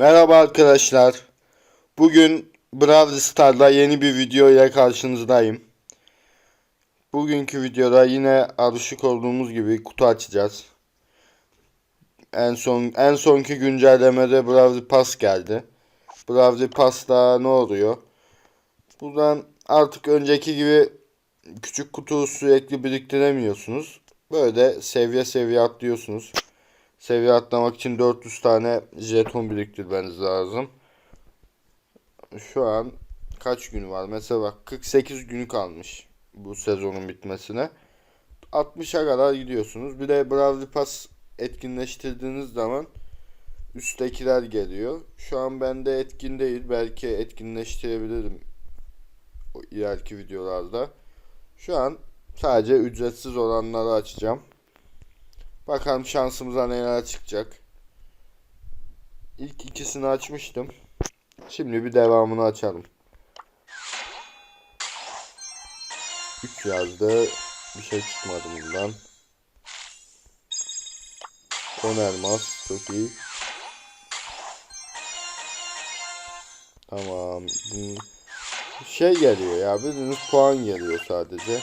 Merhaba arkadaşlar. Bugün Brawl Stars'da yeni bir video ile karşınızdayım. Bugünkü videoda yine alışık olduğumuz gibi kutu açacağız. En son en sonki güncellemede Brawl Pass geldi. Brawl Pass'ta ne oluyor? Buradan artık önceki gibi küçük kutu sürekli biriktiremiyorsunuz. Böyle seviye seviye atlıyorsunuz. Seviye atlamak için 400 tane jeton biriktirmeniz lazım. Şu an kaç gün var? Mesela bak 48 günü kalmış bu sezonun bitmesine. 60'a kadar gidiyorsunuz. Bir de Brawl Pass etkinleştirdiğiniz zaman üsttekiler geliyor. Şu an bende etkin değil. Belki etkinleştirebilirim ileriki videolarda. Şu an sadece ücretsiz olanları açacağım. Bakalım şansımıza neler çıkacak. İlk ikisini açmıştım. Şimdi bir devamını açalım. 3 yazdı. Bir şey çıkmadı bundan. 10 elmas. Çok iyi. Tamam. Şey geliyor ya. Bildiğiniz puan geliyor sadece.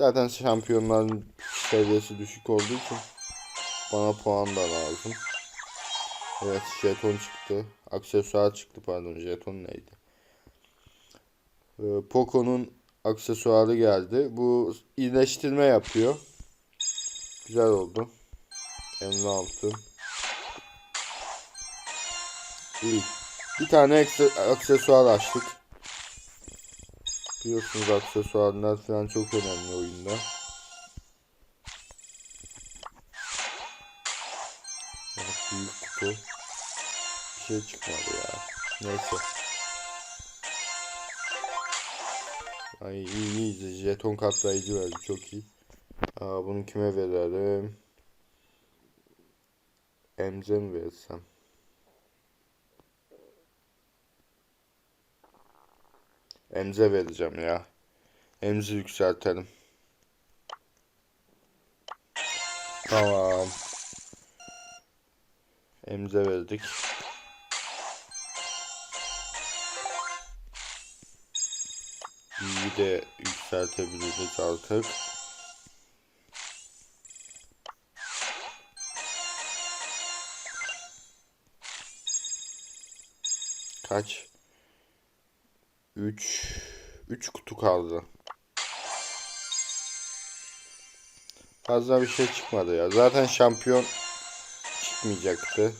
Zaten şampiyonların seviyesi düşük olduğu için bana puan da lazım. Evet jeton çıktı. Aksesuar çıktı pardon jeton neydi? Ee, Poco'nun aksesuarı geldi. Bu iyileştirme yapıyor. Güzel oldu. Emri altın. İyi. Bir tane akse- aksesuar açtık. Biliyorsunuz aksesuarlar falan çok önemli oyunda. Evet, büyük kutu. Bir şey çıkmadı ya. Neyse. Ay iyi iyi. Jeton katlayıcı verdi. Çok iyi. Aa, bunu kime verelim? Emze mi versem? Emze vereceğim ya. Emzi yükseltelim. Tamam. Emze verdik. İyi de yükseltebiliriz artık. Kaç? 3 3 kutu kaldı. Fazla bir şey çıkmadı ya. Zaten şampiyon çıkmayacaktı.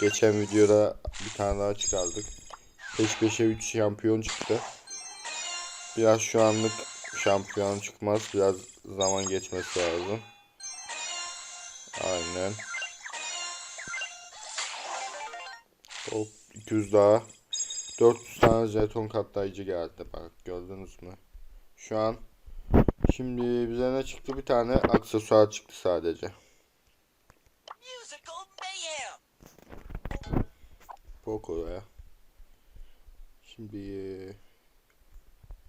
Geçen videoda bir tane daha çıkardık. Peş peşe 3 şampiyon çıktı. Biraz şu anlık şampiyon çıkmaz. Biraz zaman geçmesi lazım. Aynen. Hop 200 daha. 400 tane jeton katlayıcı geldi. Bak gördünüz mü? Şu an şimdi bize ne çıktı? Bir tane aksesuar çıktı sadece. Mayhem. Poco'ya. Şimdi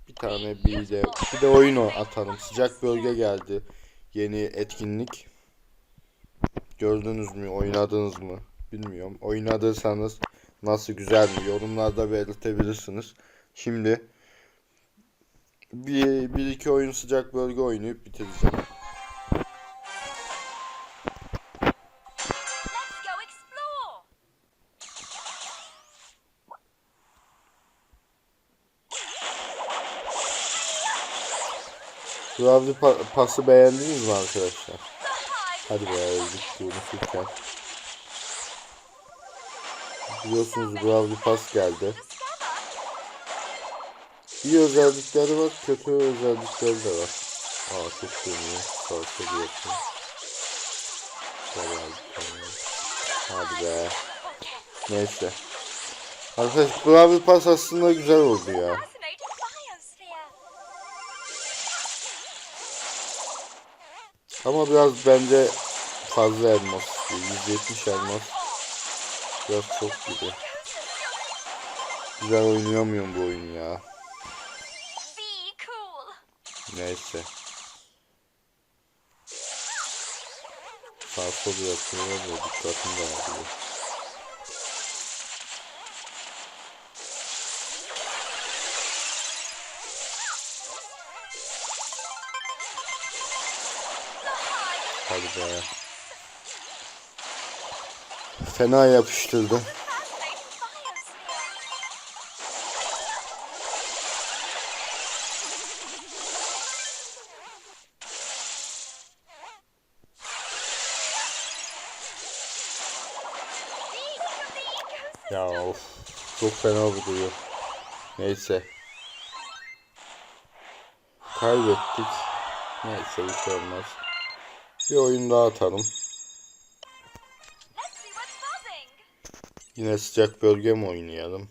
bir tane bir de bir de oyun o- atalım. Sıcak bölge geldi. Yeni etkinlik. Gördünüz mü? Oynadınız mı? Bilmiyorum. Oynadıysanız nasıl güzel mi? Yorumlarda belirtebilirsiniz. Şimdi bir, bir iki oyun sıcak bölge oynayıp bitireceğim. Brawl pa- pası beğendiniz mi arkadaşlar? Hadi be öldük. Biliyorsunuz Brawl Pass geldi. İyi özellikleri var, kötü özellikleri de var. Aa çok dönüyor. Salsa diyorsun. Hadi be. Neyse. Arkadaş Brawl Pass aslında güzel oldu ya. Ama biraz bence fazla elmas istiyor. 170 elmas. Biraz çok gibi. Güzel oynayamıyorum bu oyunu ya. Neyse. Sağ sol yapıyorlar ya dikkatim dağılıyor. Hadi be. Fena yapıştırdı. Ya of. Çok fena vuruyor. Neyse. Kaybettik. Neyse bir şey olmaz. Bir oyun daha atalım. Yine sıcak bölge mi oynayalım?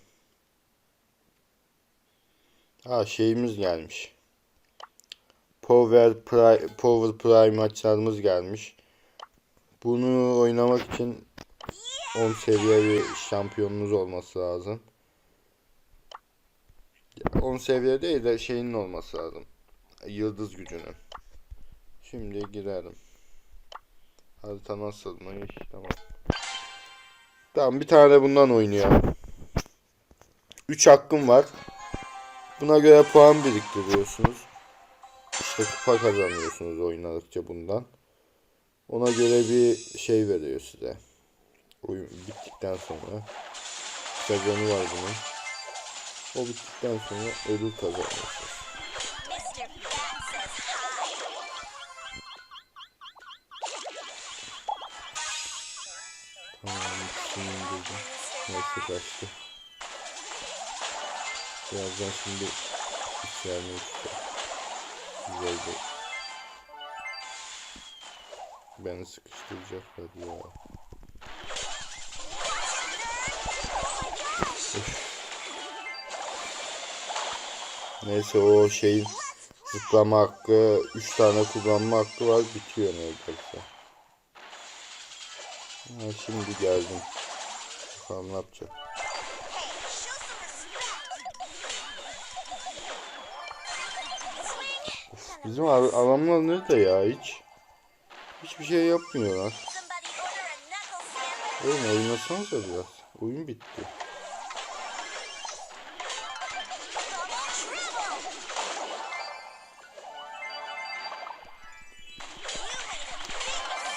Ha şeyimiz gelmiş. Power Prime, Power Prime maçlarımız gelmiş. Bunu oynamak için 10 seviye bir şampiyonunuz olması lazım. Ya 10 seviye değil de şeyinin olması lazım. Yıldız gücünün. Şimdi girelim. Harita nasılmış? Tamam. Tamam bir tane de bundan oynayalım. 3 hakkım var. Buna göre puan biriktiriyorsunuz. İşte kupa kazanıyorsunuz oynadıkça bundan. Ona göre bir şey veriyor size. Oyun bittikten sonra. Sezonu var bunun. O bittikten sonra ödül kazanıyorsunuz. Tamam ikisini indirdim. Neyse kaçtı. Birazdan şimdi içerine çıkacak. Güzel bir... Beni sıkıştıracaklar ya. Neyse o şeyin zıplama hakkı 3 tane kullanma hakkı var bitiyor neredeyse. Ha, şimdi geldim. Bakalım ne yapacak. Of, bizim ar- adamlar nerede ya hiç? Hiçbir şey yapmıyorlar. Somebody order a knuckle sandwich. Oğlum oynasanıza biraz. Oyun bitti.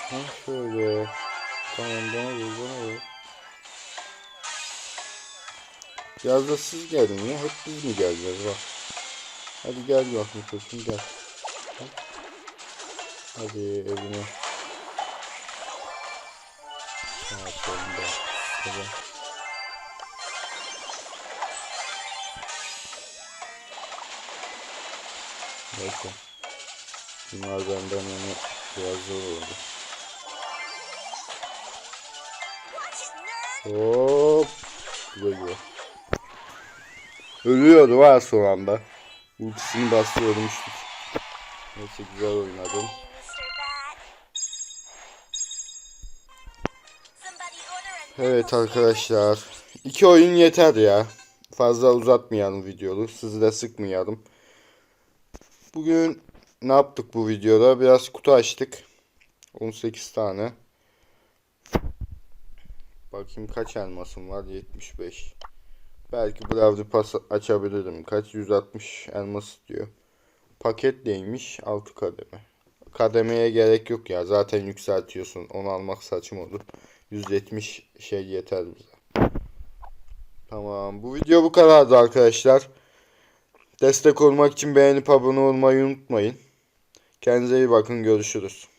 Ha şöyle. Tamam bana ver bana ver. Biraz da siz gelin ya. Hep biz mi geleceğiz bak. Hadi gel bakayım koçum gel. Hadi evine. Ha sonunda. Hadi. Neyse. Bunlar benden onu biraz zor oldu. Hop. Güle güle. Ölüyordu var son anda. Ultisini bastı ölmüştük. Neyse güzel oynadım. Evet arkadaşlar. iki oyun yeter ya. Fazla uzatmayalım videoyu. Sizi de sıkmayalım. Bugün ne yaptık bu videoda? Biraz kutu açtık. 18 tane. Bakayım kaç elmasım var? 75. Belki Bravdi Pass açabilirim. Kaç? 160 elmas diyor. Paket neymiş? 6 kademe. Kademeye gerek yok ya. Zaten yükseltiyorsun. Onu almak saçma olur. 170 şey yeter bize. Tamam. Bu video bu kadardı arkadaşlar. Destek olmak için beğenip abone olmayı unutmayın. Kendinize iyi bakın. Görüşürüz.